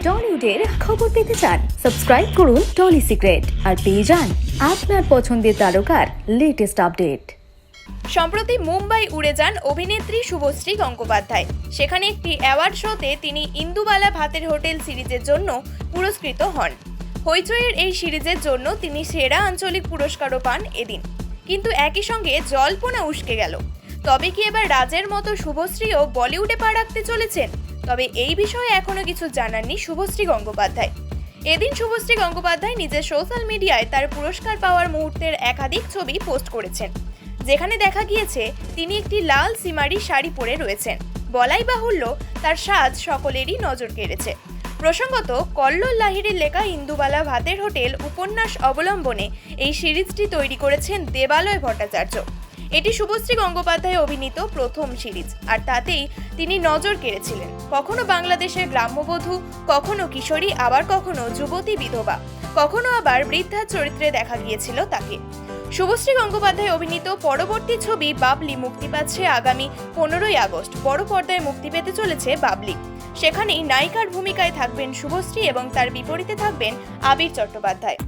টলিউডের খবর পেতে চান, সাবস্ক্রাইব করুন টলি সিক্রেট আর পেয়ে যান আপনার পছন্দের তারকার লেটেস্ট আপডেট সম্প্রতি মুম্বাই উড়ে যান অভিনেত্রী শুভশ্রী গঙ্গোপাধ্যায়। সেখানে একটি অ্যাওয়ার্ড শোতে তিনি ইন্দুবালা ভাতের হোটেল সিরিজের জন্য পুরস্কৃত হন। হইচইয়ের এই সিরিজের জন্য তিনি সেরা আঞ্চলিক পুরস্কারও পান এদিন। কিন্তু একই সঙ্গে জল্পনা উস্কে গেল। তবে কি এবার রাজের মতো শুভশ্রীও বলিউডে পা রাখতে চলেছেন? তবে এই বিষয়ে এখনও কিছু জানাননি শুভশ্রী গঙ্গোপাধ্যায়। এদিন শুভশ্রী গঙ্গোপাধ্যায় নিজের সোশ্যাল মিডিয়ায় তার পুরস্কার পাওয়ার মুহূর্তের একাধিক ছবি পোস্ট করেছেন। যেখানে দেখা গিয়েছে, তিনি একটি লাল সিমারি শাড়ি পরে রয়েছেন। বলাই বাহুল্য, তার সাজ সকলেরই নজর কেড়েছে। প্রসঙ্গত, কল্লোল লাহিড়ির লেখা ইন্দুবালা ভাতের হোটেল উপন্যাস অবলম্বনে এই সিরিজটি তৈরি করেছেন দেবালয় ভট্টাচার্য। এটি শুভশ্রী গঙ্গোপাধ্যায় অভিনীত প্রথম সিরিজ, আর তাতেই তিনি নজর কেড়েছিলেন। কখনো বাংলাদেশের গ্রাম্যবধূ, কখনো কিশোরী, আবার কখনো যুবতী বিধবা, কখনো আবার বৃদ্ধার চরিত্রে দেখা গিয়েছিল তাকে। শুভশ্রী গঙ্গোপাধ্যায় অভিনীত পরবর্তী ছবি বাবলি মুক্তি পাচ্ছে আগামী পনেরোই আগস্ট, বড় পর্দায় মুক্তি পেতে চলেছে বাবলি। সেখানেই নায়িকার ভূমিকায় থাকবেন শুভশ্রী এবং তার বিপরীতে থাকবেন আবির চট্টোপাধ্যায়।